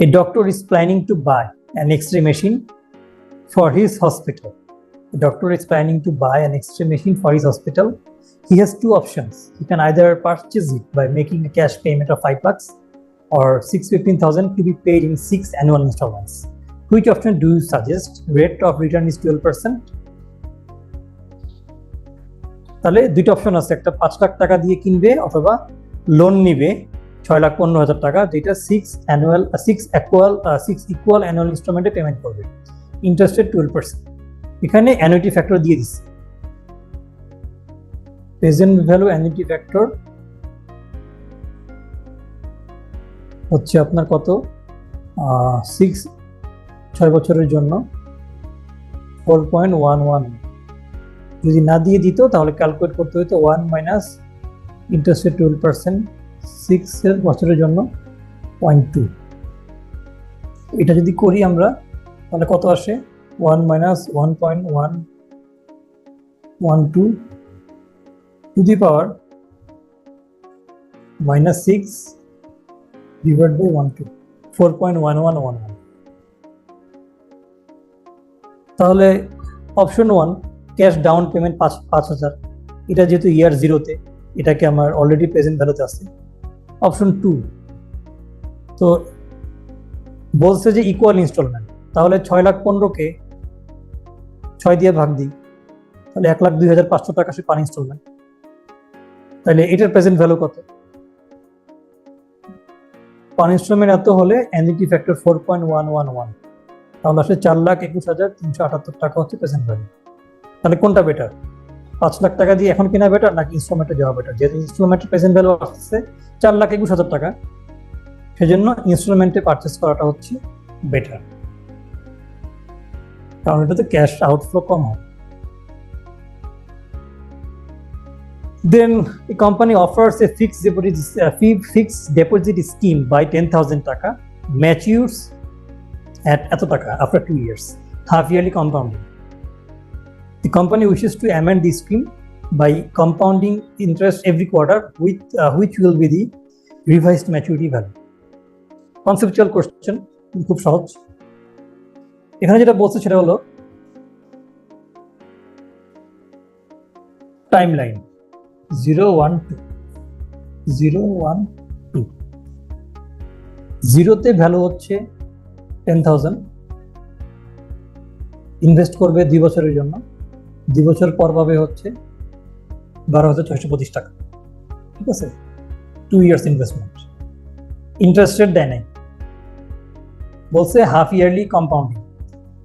A doctor is planning to buy an X-ray machine for his hospital. The doctor is planning to buy an X-ray machine for his hospital. He has two options. He can either purchase it by making a cash payment of five bucks or six fifteen thousand to be paid in six annual installments. Which option do you suggest? Rate of return is twelve percent. তাহলে দুইটা option আছে একটা পাঁচ লাখ টাকা দিয়ে কিনবে অথবা loan নিবে ছয় লাখ পনেরো হাজার টাকা, যেটা six annual six actual six equal annual ইনস্টলমেন্টে payment করবে। টুয়েলভ পার্সেন্ট এখানে অ্যানুইটি ফ্যাক্টর দিয়ে প্রেজেন্ট ভ্যালু অ্যানুইটি ফ্যাক্টর হচ্ছে আপনার কত? সিক্স ছয় বছরের জন্য ফোর পয়েন্ট ওয়ান ওয়ান যদি না দিয়ে দিত, তাহলে ক্যালকুলেট করতে হতো ওয়ান মাইনাস ইন্টারেস্টে টুয়েলভ পার্সেন্ট সিক্সের বছরের জন্য পয়েন্ট টু এটা যদি করি আমরা, তাহলে কত আসে? One minus one point one one two two the power minus six divide by one two four point one one one one তাহলে option one cash down payment পাঁচ পাঁচ হাজার। এটা যেহেতু ইয়ার জিরোতে এটাকে আমার অলরেডি প্রেজেন্ট ভ্যালুতে আছে অপশন টু। তো বলছে যে ইকুয়াল ইনস্টলমেন্ট তাহলে ছয় লাখ পনেরোকে ছয় দিয়ে ভাগ দিই। তাহলে এক লাখ দুই হাজার পাঁচশো টাকা সে পার ইনস্টলমেন্ট তাহলে এটার প্রেজেন্ট ভ্যালু কত? পার ইনস্টলমেন্ট এত হলে NGT factor four point one one one তাহলে আসলে চার লাখ একুশ হাজার তিনশো আটাত্তর টাকা হচ্ছে প্রেজেন্ট ভ্যালু তাহলে কোনটা বেটার পাঁচ লাখ টাকা দিয়ে এখন কেনা বেটার নাকি ইনস্টলমেন্টে যাওয়া বেটার যেহেতু ইনস্টলমেন্টের প্রেজেন্ট ভ্যালু আসছে চার লাখ একুশ হাজার টাকা। সেজন্য ইনস্টলমেন্টে পারচেস করাটা হচ্ছে বেটার কারণ এটাতে ক্যাশ আউটফ্লো কম হয়। A company offers a fixed deposit, uh, fee- fixed deposit scheme by 10,000 taka, matures at eto taka after two years, half yearly compounding. The company wishes to amend the scheme by compounding interest every quarter, with uh, which will be the revised maturity value. Conceptual question, খুব সহজ এখানে যেটা বলছে সেটা হলো time line zero one two zero one two জিরোতে value হচ্ছে ten thousand invest করবে দুই বছরের জন্য দুই বছর পর পাবে হচ্ছে বারো হাজার ছয়শো পঁচিশ টাকা। ঠিক আছে? Two years investment interest rate দেয় নাই। বলছে হাফ ইয়ারলি কম্পাউন্ডিং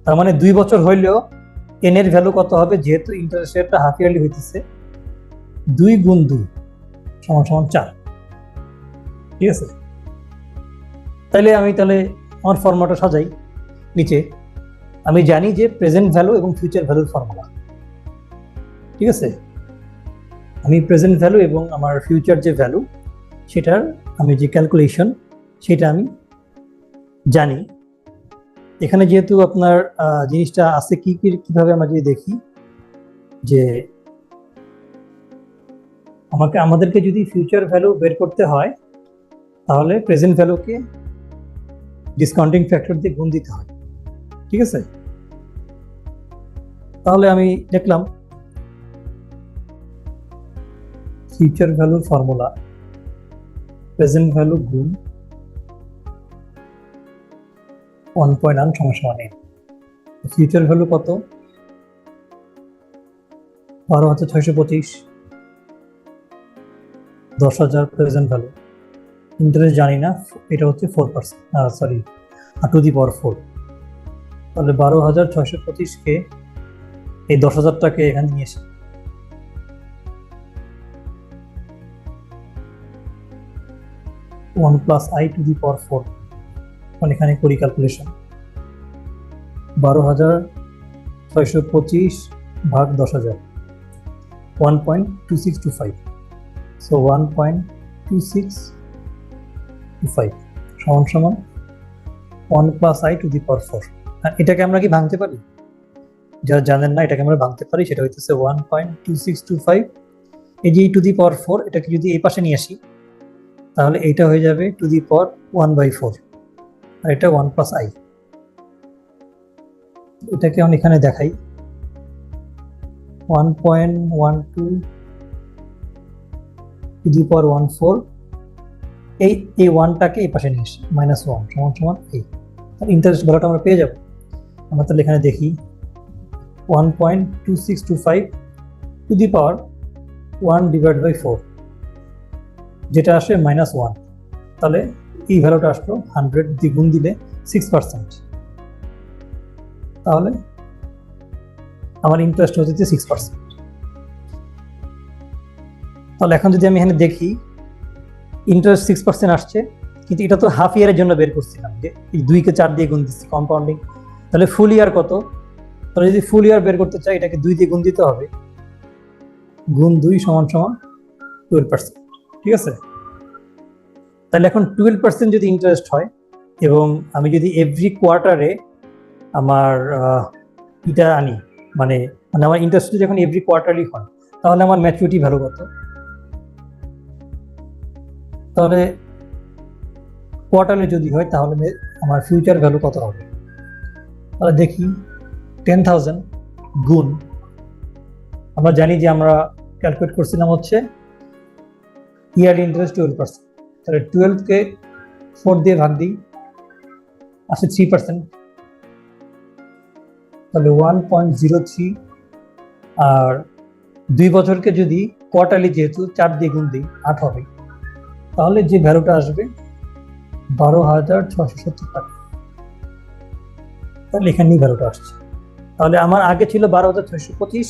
তার মানে দুই বছর হইলেও এন এর ভ্যালু কত হবে? যেহেতু ইন্টারেস্ট রেটটা হাফ ইয়ারলি হইতেছে, দুই গুণ দুই সমান সমান চার। ঠিক আছে? তাহলে আমি তাহলে আমার ফর্মুলাটা সাজাই। নিচে। আমি জানি যে প্রেজেন্ট ভ্যালু এবং ফিউচার ভ্যালুর ফর্মুলা ঠিক আছে? আমি প্রেজেন্ট ভ্যালু এবং আমার ফিউচার যে ভ্যালু সেটার আমি যে ক্যালকুলেশন সেটা আমি জানি। এখানে যেহেতু আপনার জিনিসটা আছে কি কি, কীভাবে আমরা যদি দেখি যে আমাকে, আমাদেরকে যদি ফিউচার ভ্যালু বের করতে হয়, তাহলে প্রেজেন্ট ভ্যালুকে ডিসকাউন্টিং ফ্যাক্টর দিয়ে গুণ দিতে হয়। ঠিক আছে? তাহলে আমি দেখলাম ফিউচার ভ্যালুর ফর্মুলা প্রেজেন্ট ভ্যালু গুণ ওয়ান পয়েন্ট ওয়ান সমান ফিউচার ভ্যালু কত? বারো হাজার ছয়শো পঁচিশ। দশ হাজার প্রেজেন্ট ভ্যালু ইন্টারেস্ট জানি না, এটা হচ্ছে four percent sorry to the power four তাহলে বারো হাজার ছয়শো পঁচিশকে এই দশ হাজারটাকে এখানে নিয়ে এসে one plus I to the power four মানে এখানে করি ক্যালকুলেশন বারো হাজার ছয়শো পঁচিশ ভাগ দশ হাজার। One point two six two five so one point two six two five সমান সমান one plus I to the power four আর এটাকে আমরা কি ভাঙতে পারি? যারা জানেন না, এটাকে আমরা ভাঙতে পারি। সেটা হইতেছে one point two six two five এই যে টু দি পাওয়ার ফোর এটাকে যদি এই পাশে নিয়ে আসি তাহলে এইটা হয়ে যাবে টু দি পর ওয়ান বাই ফোর আর এটা ওয়ান প্লাস আই এটাকে আমি এখানে দেখাই। One point one two two the পর ওয়ান ফোর এই এই ওয়ানটাকে এই পাশে নিয়ে এসে মাইনাস ওয়ান সমান সমান এই ইন্টারেস্ট ভ্যালুটা আমরা পেয়ে যাব। আমরা তাহলে এখানে দেখি one point two six two five to the power one divide by four যেটা আসে মাইনাস ওয়ান তাহলে এই ভ্যালুটা আসলো হান্ড্রেড দ্বিগুণ দিলে সিক্স পার্সেন্ট তাহলে আমার ইন্টারেস্ট হচ্ছে সিক্স পার্সেন্ট তাহলে এখন যদি আমি এখানে দেখি ইন্টারেস্ট সিক্স পার্সেন্ট আসছে, কিন্তু এটা তো হাফ ইয়ারের জন্য বের করছিলাম যে এই দুইকে চার দিয়ে গুণ দিচ্ছি কম্পাউন্ডিং তাহলে ফুল ইয়ার কত? তাহলে যদি ফুল ইয়ার বের করতে চাই, এটাকে দুই দিয়ে গুণ দিতে হবে। গুণ দুই সমান সমান টুয়েলভ পার্সেন্ট ঠিক আছে? তাহলে এখন টুয়েলভ পার্সেন্ট যদি ইন্টারেস্ট হয় এবং আমি যদি এভরি কোয়ার্টারে আমার এটা আনি মানে মানে আমার ইন্টারেস্ট যখন এভরি কোয়ার্টারলি হয়, তাহলে আমার ম্যাচুরিটি ভ্যালু কত? তাহলে কোয়ার্টারলি যদি হয়, তাহলে আমার ফিউচার ভ্যালু কত হবে? তাহলে দেখি টেন থাউজেন্ড গুণ, আমরা জানি যে আমরা ক্যালকুলেট করছিলাম হচ্ছে ইয়ারলি ইন্টারেস্ট টুয়েলভ পার্সেন্ট তাহলে টুয়েলভকে ফোর দিয়ে ভাগ দিই, আসে থ্রি পার্সেন্ট তাহলে ওয়ান পয়েন্ট থ্রি আর দুই বছরকে যদি কোয়ার্টারলি যেহেতু চার দিয়ে গুণ দিই, আট হবে। তাহলে যে ভ্যালুটা আসবে, বারো হাজার ছশো সত্তর টাকা। তাহলে এখানেই ভ্যালুটা আসছে। তাহলে আমার আগে ছিল বারো হাজার ছয়শো পঁচিশ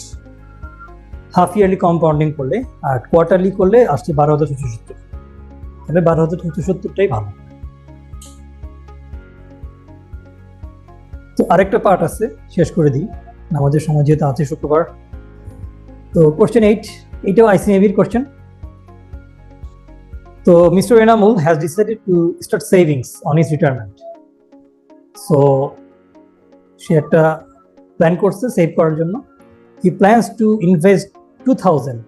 হাফ ইয়ারলি কম্পাউন্ডিং করলে আর কোয়ার্টারলি করলে আসছে বারো হাজার ছশো সত্তর। তাহলে বারো হাজার ছশো সত্তরটাই ভালো। তো আরেকটা পার্ট আছে, শেষ করে দিই। আমাদের সময় যেহেতু আছে শুক্রবার। তো কোশ্চেন এইট এইটাও আইসিএবির কোশ্চেন তো mister Enamul has decided to start savings on his retirement so সে একটা প্ল্যান করছে সেভ করার জন্য। He plans to invest two thousand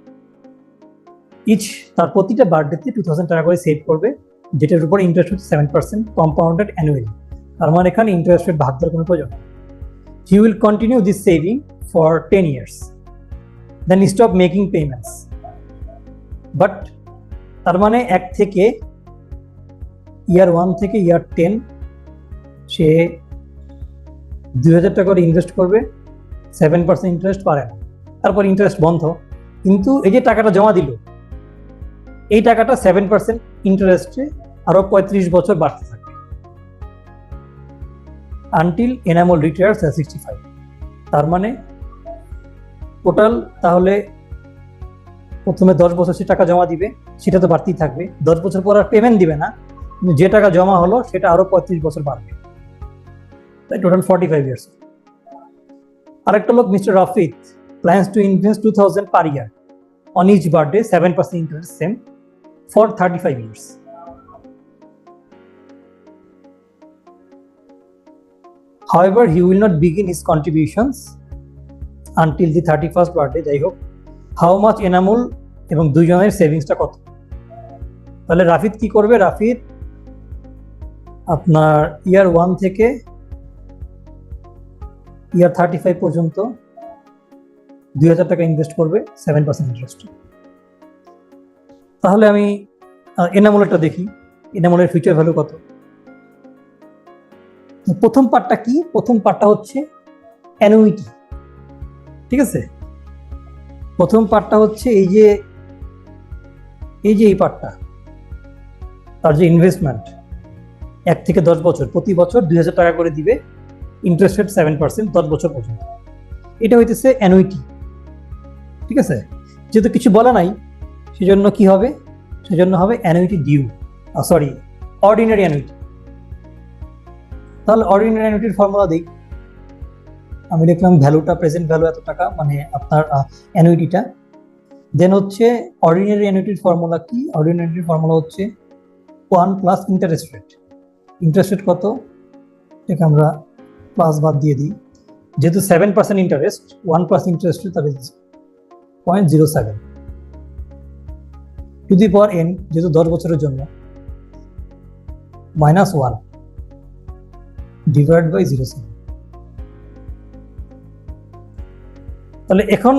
each তার প্রতিটা বার্থডেতে টু থাউজেন্ড টাকা করে সেভ করবে, যেটার উপর ইন্টারেস্ট হচ্ছে সেভেন পার্সেন্ট কম্পাউন্ডেড অ্যানুয়ালি তার মানে এখানে ইন্টারেস্ট রেট ভাগ কোনো প্রয়োজন he will continue this saving for ten years then stop making payments but তার মানে এক থেকে ইয়ার ওয়ান থেকে ইয়ার টেন সে দুই হাজার টাকা করে ইনভেস্ট করবে সেভেন পার্সেন্ট ইন্টারেস্ট পারে না। তারপর ইন্টারেস্ট বন্ধ। কিন্তু এই যে টাকাটা জমা দিল, এই টাকাটা সেভেন পার্সেন্ট ইন্টারেস্টে আরও পঁয়ত্রিশ বছর বাড়তে থাকে। Until Enamul retires sixty five তার মানে টোটাল তাহলে প্রথমে দশ বছর সে টাকা জমা দিবে, সেটা তো বাড়তেই থাকবে। দশ বছর পর আর পেমেন্ট দিবে না, কিন্তু যে টাকা জমা হলো, সেটা আরও পঁয়ত্রিশ বছর বাড়বে। তাই টোটাল ফর্টি ফাইভ ইয়ার্স আরেকটা লোক mister Rafid plans to thousand per year on each birthday seven percent interest same for thirty five However, he will not begin his contributions until the 31st birthday. যাই হোক how much Enamul এবং দুজনের সেভিংসটা কত? তাহলে রাফিদ কি করবে? রাফিদ আপনার ইয়ার ওয়ান থেকে ইয়ার থার্টি ফাইভ পর্যন্ত দুই হাজার টাকা ইনভেস্ট করবে সেভেন পার্সেন্ট ইন্টারেস্ট তাহলে আমি এনামুলেরটা দেখি। এনামোলের ফিউচার ভ্যালু কত? প্রথম পার্টটা কি? প্রথম পার্টটা হচ্ছে অ্যানুইটি ঠিক আছে? প্রথম পার্টটা হচ্ছে এই যে এই যে এই পার্টটা তার যে ইনভেস্টমেন্ট এক থেকে দশ বছর, প্রতি বছর দুই হাজার টাকা করে দিবে ইন্টারেস্ট রেট সেভেন পার্সেন্ট দশ বছর পর্যন্ত। এটা হইতেছে অ্যানুইটি ঠিক আছে? যেহেতু কিছু বলা নাই, সেজন্য কি হবে? সেজন্য হবে annuity due sorry ordinary annuity তাহলে অর্ডিনারি অ্যানুইটির ফর্মুলা দিই। আমি লিখলাম ভ্যালুটা প্রেজেন্ট ভ্যালু এত টাকা মানে আপনার অ্যানুইটিটা দেন হচ্ছে অর্ডিনারি অ্যানুইটির ফর্মুলা কি? অর্ডিনারিটির ফর্মুলা হচ্ছে one plus interest rate interest rate কত? এটাকে আমরা প্লাস বাদ দিয়ে দিই। যেহেতু seven percent interest one plus interest তাহলে point zero seven. To the power N যেহেতু দশ বছরের জন্য minus one divide by zero seven তাহলে এখন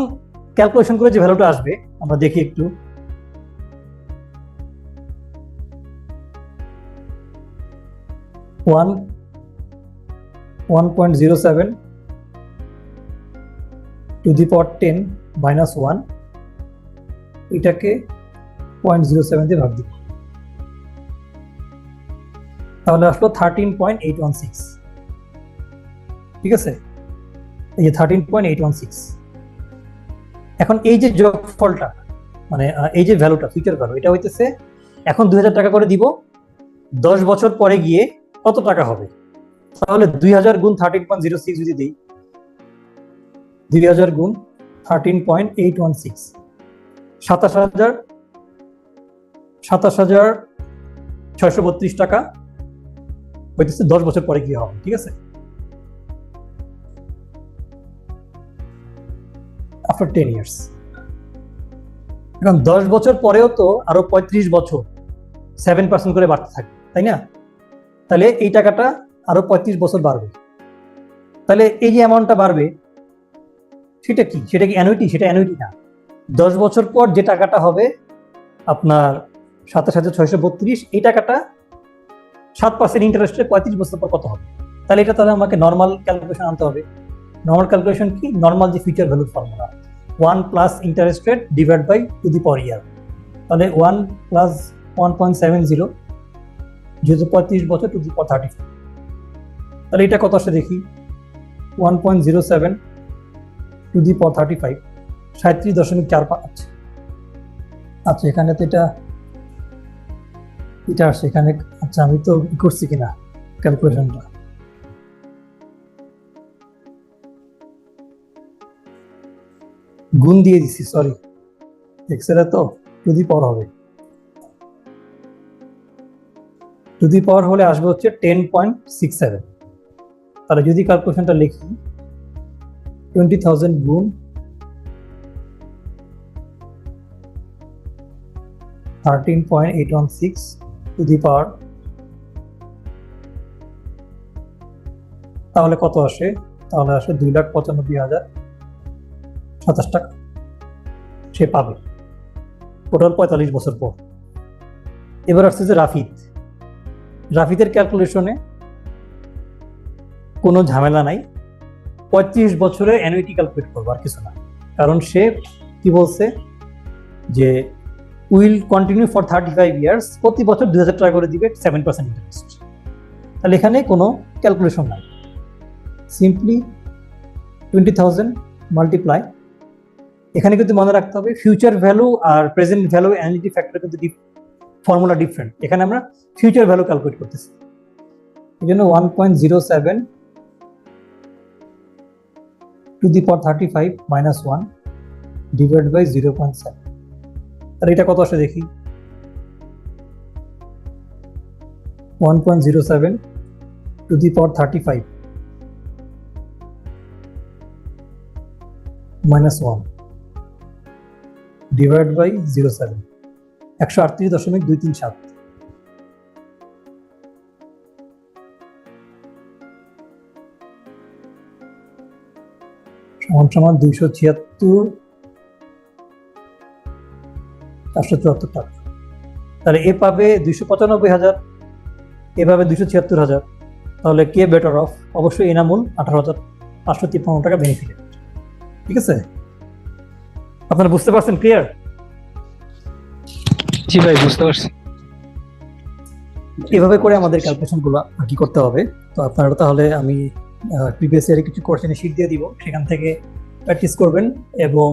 ক্যালকুলেশন করে যে ভ্যালুটা আসবে, আমরা দেখি একটু। One one point zero seven to the power ten minus one এটাকে পয়েন্ট জিরো সেভেন দিয়ে ভাগ দিব তাহলে আসলো thirteen point eight one six ঠিক আছে? এই যে thirteen point eight one six এখন এই যে যোগফলটা মানে এই যে ভ্যালুটা ফিউচার ভ্যালু এটা হইতেছে এখন দুই হাজার টাকা করে দিব, দশ বছর পরে গিয়ে কত টাকা হবে? তাহলে দুই হাজার গুণ থার্টিন পয়েন্ট জিরো সিক্স যদি দিই, দুই হাজার গুণ thirteen point eight one six সাতাশ হাজার সাতাশ হাজার ছয়শো বত্রিশ টাকা হইতেছে দশ বছর পরে গিয়ে হবে, ঠিক আছে? আফটার টেন ইয়ার্স এখন দশ বছর পরেও তো আরও পঁয়ত্রিশ বছর সেভেন পার্সেন্ট করে বাড়তে থাকে তাই না? তাহলে এই টাকাটা আরও পঁয়ত্রিশ বছর বাড়বে। তাহলে এই যে অ্যামাউন্টটা বাড়বে সেটা কি? সেটা কি অ্যানুইটি সেটা অ্যানুইটি না। দশ বছর পর যে টাকাটা হবে আপনার সাতাশ হাজার ছয়শো বত্রিশ, এই টাকাটা সাত পার্সেন্ট ইন্টারেস্টে পঁয়ত্রিশ বছর পর কত হবে? তাহলে এটা তাহলে আমাকে নর্মাল ক্যালকুলেশন আনতে হবে। নর্মাল ক্যালকুলেশন কি? নর্মাল যে future value formula one plus interest rate divide by to the power year তাহলে one plus one point seven zero যেহেতু পঁয়ত্রিশ বছর টু দি পাওয়ার থার্টি তাহলে এটা কত আসে দেখি? One point zero seven to the power thirty five সাঁত্রিশ দশমিক চার পাঁচ। আচ্ছা এখানে তো এটা এটা আসছে, এখানে আচ্ছা আমি তো করছি কিনা ক্যালকুলেশনটা গুণ দিয়ে দিছি সরি এক্সেলে তো টু দি পাওয়ার হবে। টু দি পাওয়ার হলে আসবে হচ্ছে টেন পয়েন্ট সিক্স সেভেন। তাহলে যদি ক্যালকুলেশনটা লিখি টোয়েন্টি থাউজেন্ড গুণ thirteen point eight one six to the power তাহলে কত আসে? তাহলে আসে দুই লাখ পঁচানব্বই হাজার সাতাশ টাকা। সে পাবে। টোটাল পঁয়তাল্লিশ বছর পর। এবার আসছে যে রাফিদ। রাফিদের ক্যালকুলেশনে কোনো ঝামেলা নাই। পঁয়ত্রিশ বছরে অ্যানুইটি ক্যালকুলেট করব আর কিছু না। কারণ সে কি বলছে? যে will continue for thirty five years প্রতি বছর দুই হাজার টাকা করে দিবে সেভেন পার্সেন্ট ইন্টারেস্ট তাহলে এখানে কোনো ক্যালকুলেশন নাই। সিম্পলি টোয়েন্টি থাউজেন্ড মাল্টিপ্লাই এখানে কিন্তু মনে রাখতে হবে ফিউচার ভ্যালু আর প্রেজেন্ট ভ্যালু অ্যানুইটি ফ্যাক্টর কিন্তু ফর্মুলা ডিফারেন্ট এখানে আমরা ফিউচার ভ্যালু ক্যালকুলেট করতেছি। এই জন্য one point zero seven to the power thirty five minus one divide by zero point seven তাহলে এটা কত আসে দেখি? One point zero seven to the power thirty five minus one divide by zero seven একশো আটত্রিশ দশমিক দুই তিন সাত। সমান সমান দুইশো ছিয়াত্তর চারশো চুয়াত্তর টাকা। তাহলে এ পাবে দুইশো পঁচানব্বই হাজার এ পাবে দুইশো ছিয়াত্তর হাজার। তাহলে কে বেটার অফ অবশ্যই এনামুল আঠারো হাজার পাঁচশো তিপ্পান্ন টাকা বেনিফিট ঠিক আছে? আপনারা বুঝতে পারছেন ক্লিয়ার জি ভাই বুঝতে পারছি। এভাবে করে আমাদের ক্যালকুলেশনগুলো আর কি করতে হবে। তো আপনারা তাহলে আমি প্রিভিয়াস ইয়ারে কিছু কোশ্চেনে শিট দিয়ে দিব। সেখান থেকে প্র্যাকটিস করবেন এবং